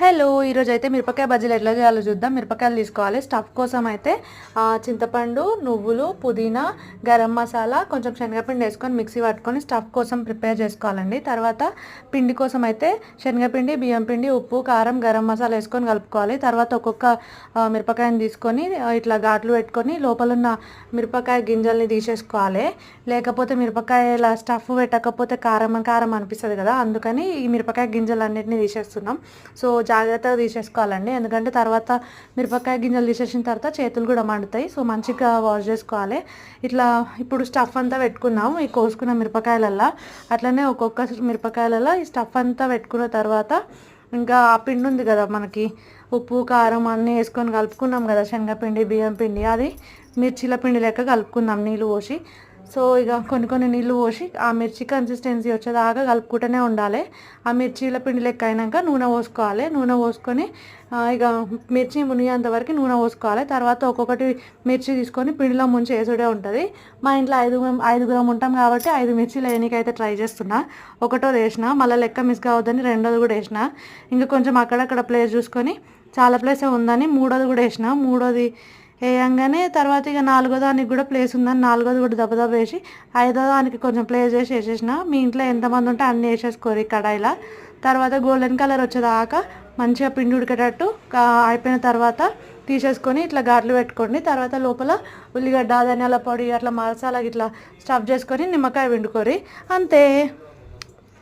Hello ఈరోజు అయితే మిరపకాయ బజ్జీలు ఎట్లా చేయాలో చూద్దాం. మిరపకాయలు తీసుకోవాలి. స్టఫ్ కోసం అయితే చింతపండు నువ్వులు పుదీనా గరం మసాలా కొంచెం శనగపిండి వేసుకొని మిక్సీ పట్టుకొని స్టఫ్ కోసం ప్రిపేర్ చేసుకోవాలండి. తర్వాత పిండి కోసం అయితే శనగపిండి బియ్యం పిండి ఉప్పు కారం గరం మసాలా వేసుకొని కలుపుకోవాలి. తర్వాత ఒక్కొక్క మిరపకాయని తీసుకొని ఇట్లా ఘాట్లు పెట్టుకొని లోపల ఉన్న మిరపకాయ గింజల్ని తీసేసుకోవాలి. లేకపోతే మిరపకాయల స్టఫ్ పెట్టకపోతే కారం కారం అనిపిస్తుంది కదా అందుకని ఈ మిరపకాయ గింజలు అన్నిటిని తీసేస్తున్నాం. సో జాగ్రత్తగా తీసేసుకోవాలండి. ఎందుకంటే తర్వాత మిరపకాయ గింజలు తీసేసిన తర్వాత చేతులు కూడా మండుతాయి. సో మంచిగా వాష్ చేసుకోవాలి. ఇట్లా ఇప్పుడు స్టఫ్ అంతా పెట్టుకున్నాం ఈ కోసుకున్న మిరపకాయలల్లో. అట్లనే ఒక్కొక్క మిరపకాయలలో ఈ స్టఫ్ అంతా పెట్టుకున్న తర్వాత ఇంకా ఆ పిండి ఉంది కదా మనకి. ఉప్పు కారం అన్నీ వేసుకొని కలుపుకున్నాం కదా. శనగపిండి బియ్యం పిండి అది మిర్చిల పిండి లెక్క కలుపుకుందాం నీళ్ళు పోసి. సో ఇక కొన్ని కొన్ని నీళ్ళు పోసి ఆ మిర్చి కన్సిస్టెన్సీ వచ్చేదాకా కలుపుకుంటూనే ఉండాలి. ఆ మిర్చీల పిండి లెక్క అయినాక నూనె పోసుకోవాలి. నూనె పోసుకొని ఇక మిర్చి మునిగేంత వరకు నూనె పోసుకోవాలి. తర్వాత ఒక్కొక్కటి మిర్చి తీసుకొని పిండిలో ముంచి వేసుడే ఉంటుంది. మా ఇంట్లో ఐదు ఐదుగురం ఉంటాం కాబట్టి ఐదు మిర్చీలు వేయనీకైతే ట్రై చేస్తున్నా. ఒకటో వేసిన మళ్ళీ లెక్క మిస్ కావద్దని రెండోది కూడా వేసిన. ఇంకా కొంచెం అక్కడక్కడ ప్లేస్ చూసుకొని చాలా ప్లేస్ ఉందని మూడోది కూడా వేసిన. మూడోది వేయంగానే తర్వాత ఇక నాలుగో దానికి కూడా ప్లేస్ ఉందని నాలుగోది కూడా దెబ్బదెబ్బ వేసి ఐదో దానికి కొంచెం ప్లేస్ చేసి వేసేసిన. మీ ఇంట్లో ఎంతమంది ఉంటే అన్నీ వేసేసుకోరు ఈ కడాయిలో. తర్వాత గోల్డెన్ కలర్ వచ్చేదాకా మంచిగా పిండి ఉడికేటట్టు అయిపోయిన తర్వాత తీసేసుకొని ఇట్లా గాట్లు పెట్టుకోండి. తర్వాత లోపల ఉల్లిగడ్డ ధనియాల పొడి అట్లా మసాలా ఇట్లా స్టఫ్ చేసుకొని నిమ్మకాయ పిండుకోరి. అంతే.